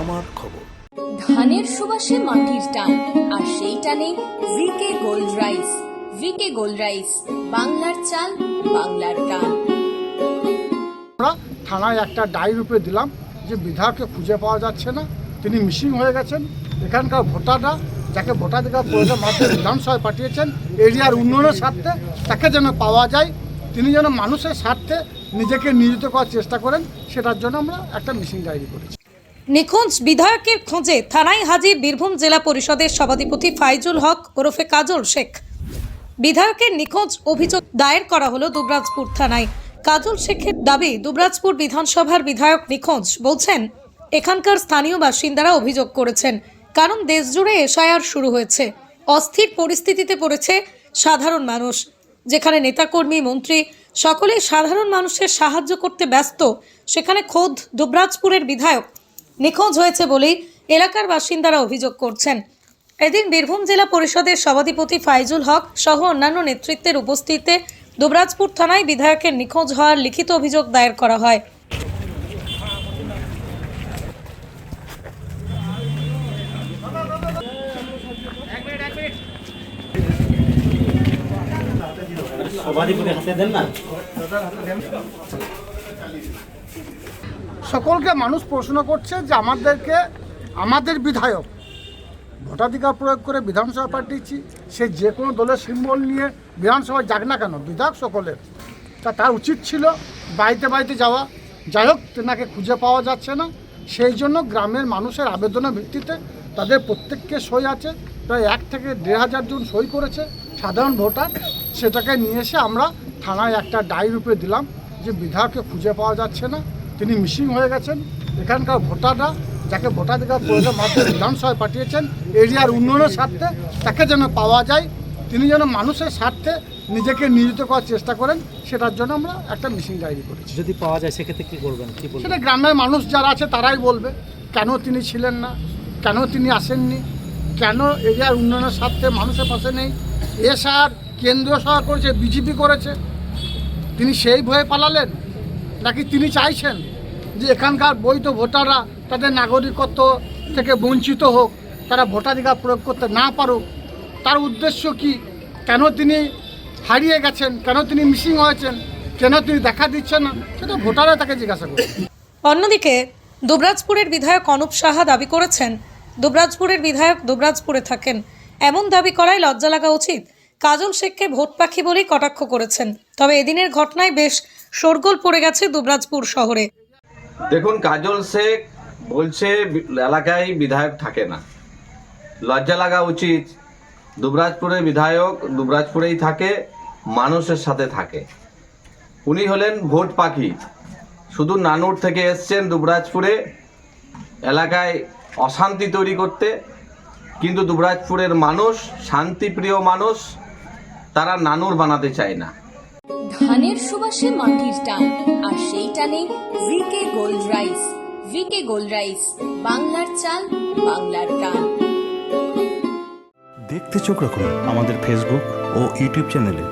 আমার খবর। ধানের সুবাসে মাটির টান আর সেই টানে VK gold rice VK gold rice বাংলার চাল বাংলার গান আমরা থানায় একটা ডায়ের উপরে দিলাম যে বিধায়ককে খুঁজে পাওয়া যাচ্ছে না তিনি মিসিং হয়ে গেছেন। এখানকার ভোটাররা যাকে ভোটাধিকার প্রয়োজন মাধ্যমে বিধানসভায় পাঠিয়েছেন এরিয়ার উন্নয়নের স্বার্থে তাকে যেন পাওয়া যায় তিনি যেন মানুষের স্বার্থে নিজেকে নিয়োজিত করার চেষ্টা করেন সেটার জন্য আমরা একটা মিসিং ডায়েরি করেছি। নিখোঁজ বিধায়কের খোঁজে থানায় হাজির বীরভূম জেলা পরিষদের সভাধিপতি ফাইজুল হক ওরফে কাজল শেখ। বিধায়কের নিখোঁজ অভিযোগ দায়ের করা হলো দুবরাজপুর থানায়। কাজল শেখের দাবি, দুবরাজপুর বিধানসভার বিধায়ক নিখোঁজ বলছেন, এখানকার স্থানীয় বাসিন্দারা অভিযোগ করেছেন। কারণ দেশজুড়ে এসআইআর শুরু হয়েছে। অস্থির পরিস্থিতিতে পড়েছে সাধারণ মানুষ। যেখানে নেতাকর্মী, মন্ত্রী সকলেই সাধারণ মানুষের সাহায্য করতে ব্যস্ত, সেখানে খোদ দুবরাজপুরের বিধায়ক নিখোঁজ হয়েছে বলেই এলাকার বাসিন্দারা অভিযোগ করছেন। এদিন বীরভূম জেলা পরিষদের সভাধিপতি ফাইজুল হক সহ অন্যান্য নেতৃত্বের উপস্থিতিতে দুবরাজপুর থানায় বিধায়কের নিখোঁজ হওয়ার লিখিত অভিযোগ দায়ের করা হয়। সভাধিপতি হাতে দেন না? সকলকে মানুষ প্রশ্ন করছে যে আমাদেরকে, আমাদের বিধায়ক ভোটাধিকার প্রয়োগ করে বিধানসভা পাঠিয়েছি, সে যে কোনো দলের সিম্বল নিয়ে বিধানসভায় যাক না কেন, বিধায়ক সকলের। তা তার উচিত ছিল বাড়িতে বাড়িতে যাওয়া। যাই হোক, তেনাকে খুঁজে পাওয়া যাচ্ছে না। সেই জন্য গ্রামের মানুষের আবেদনের ভিত্তিতে তাদের প্রত্যেককে সই আছে। প্রায় এক থেকে দেড় হাজার জন সই করেছে সাধারণ ভোটার। সেটাকে নিয়ে এসে আমরা থানায় একটা ডায়ের রূপে দিলাম যে বিধায়ককে খুঁজে পাওয়া যাচ্ছে না। তিনি মিসিং হয়ে গেছেন। এখানকার ভোটাররা যাকে ভোটাধিকার প্রয়োজন মাধ্যমে বিধানসভায় পাঠিয়েছেন এরিয়ার উন্নয়নের স্বার্থে তাকে যেন পাওয়া যায় তিনি যেন মানুষের স্বার্থে নিজেকে নিয়োজিত করার চেষ্টা করেন সেটার জন্য আমরা একটা মিসিং ডায়েরি করেছি। যদি পাওয়া যায় সেক্ষেত্রে কি করবেন? কি বলবেন? সেটা গ্রামের মানুষ যারা আছে তারাই বলবে কেন তিনি ছিলেন না? কেন তিনি আসেননি? কেন এরিয়ার উন্নয়নের স্বার্থে মানুষের পাশে নেই? এসআর কেন্দ্রীয় সরকার করেছে বিজেপি করেছে। তিনি সেই ভয়ে পালালেন? নাকি তিনি চাইছেন যে এখানকার বৈধ ভোটাররা তাদের নাগরিকত্ব থেকে বঞ্চিত হোক, তারা ভোটাধিকার প্রয়োগ করতে না পারুক? তার উদ্দেশ্য কি? কেন তিনি হারিয়ে গেছেন? কেন তিনি মিসিং হয়েছেন? কেন তিনি দেখা দিচ্ছেন না? সেটা ভোটাররা তাকে জিজ্ঞাসা করবে অন্যদিকে, দুবরাজপুরের বিধায়ক অনুপ সাহা দাবি করেছেন, দুবরাজপুরের বিধায়ক দুবরাজপুরে থাকেন। এমন দাবি করায় লজ্জা লাগা উচিত। কাজল শেখকে ভোট পাখি বলেই কটাক্ষ করেছেন। তবে এদিনের ঘটনায় বেশ শোরগোল পড়ে গেছে দুবরাজপুর শহরে। দেখুন, কাজল শেখ বলছে, এলাকায় বিধায়ক থাকে না। লজ্জা লাগা উচিত। দুবরাজপুরের বিধায়ক দুবরাজপুরেই থাকে, মানুষের সাথে থাকে। উনি হলেন ভোট পাখি। শুধু নানুর থেকে এসছেন দুবরাজপুরে, এলাকায় অশান্তি তৈরি করতে। কিন্তু দুবরাজপুরের মানুষ, শান্তিপ্রিয় মানুষ, তারা নানুর বানাতে চায় না। ধানের সুবাসে মাটির টান, আর সেই টানে VK gold rice, VK gold rice, বাংলার চাল, বাংলার টান দেখতে চোখ রাখুন আমাদের ফেসবুক ও ইউটিউব চ্যানেলে